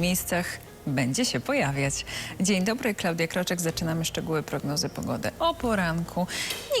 miejscach będzie się pojawiać. Dzień dobry, Klaudia Kroczek. Zaczynamy szczegóły prognozy pogody. O poranku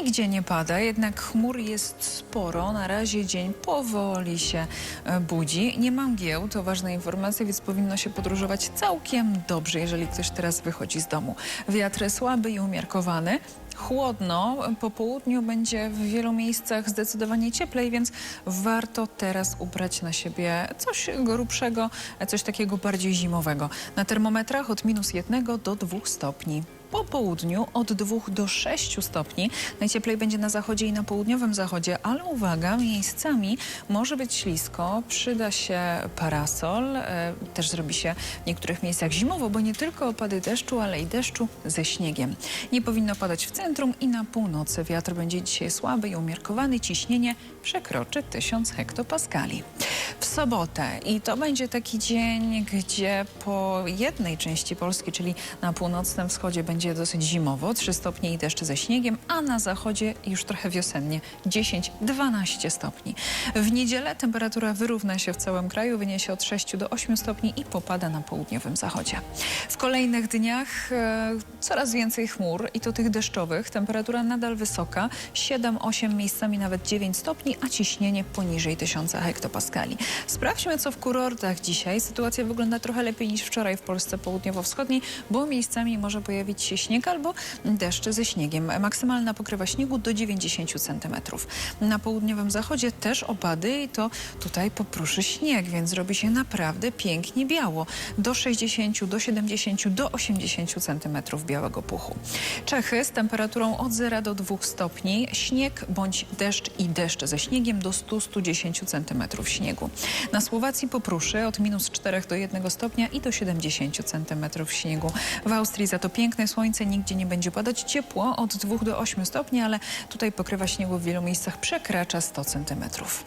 nigdzie nie pada, jednak chmur jest sporo. Na razie dzień powoli się e, budzi. Nie mam gieł, to ważna informacja, więc powinno się podróżować całkiem dobrze, jeżeli ktoś teraz wychodzi z domu. Wiatr słaby i umiarkowany. Chłodno, po południu będzie w wielu miejscach zdecydowanie cieplej, więc warto teraz ubrać na siebie coś grubszego, coś takiego bardziej zimowego. Na termometrach od minus 1 do 2 stopni. Po południu od 2 do 6 stopni. Najcieplej będzie na zachodzie i na południowym zachodzie, ale uwaga, miejscami może być ślisko, przyda się parasol, e, też zrobi się w niektórych miejscach zimowo, bo nie tylko opady deszczu, ale i deszczu ze śniegiem. Nie powinno padać w centrum i na północy. Wiatr będzie dzisiaj słaby i umiarkowany, ciśnienie przekroczy 1000 hektopaskali. W sobotę i to będzie taki dzień, gdzie po jednej części Polski, czyli na północnym wschodzie będzie dosyć zimowo, 3 stopnie i deszcz ze śniegiem, a na zachodzie już trochę wiosennie 10-12 stopni. W niedzielę temperatura wyrówna się w całym kraju, wyniesie od 6 do 8 stopni i popada na południowym zachodzie. W kolejnych dniach e, coraz więcej chmur i to tych deszczowych. Temperatura nadal wysoka, 7-8 miejscami nawet 9 stopni, a ciśnienie poniżej 1000 hektopaskali. Sprawdźmy, co w kurortach dzisiaj. Sytuacja wygląda trochę lepiej niż wczoraj w Polsce południowo-wschodniej, bo miejscami może pojawić się śnieg albo deszcz ze śniegiem. Maksymalna pokrywa śniegu do 90 cm. Na południowym zachodzie też opady i to tutaj popruszy śnieg, więc zrobi się naprawdę pięknie biało. Do 60, do 70, do 80 cm białego puchu. Czechy z temperaturą od 0 do 2 stopni, śnieg bądź deszcz i deszcz ze śniegiem do 100-110 cm śniegu. Na Słowacji popruszy od minus 4 do 1 stopnia i do 70 cm śniegu. W Austrii za to piękne słońce, nigdzie nie będzie padać ciepło od 2 do 8 stopni, ale tutaj pokrywa śniegu w wielu miejscach przekracza 100 centimetrów.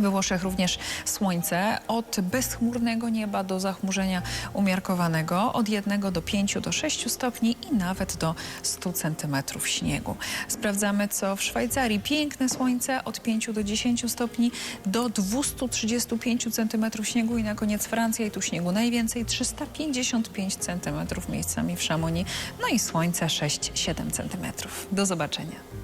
We Włoszech również słońce od bezchmurnego nieba do zachmurzenia umiarkowanego, od 1 do 5 do 6 stopni i nawet do 100 centymetrów śniegu. Sprawdzamy co w Szwajcarii. Piękne słońce od 5 do 10 stopni do 235 centymetrów śniegu i na koniec Francja i tu śniegu najwięcej 355 centymetrów miejscami w Szamonii. No i słońce 6-7 centymetrów. Do zobaczenia.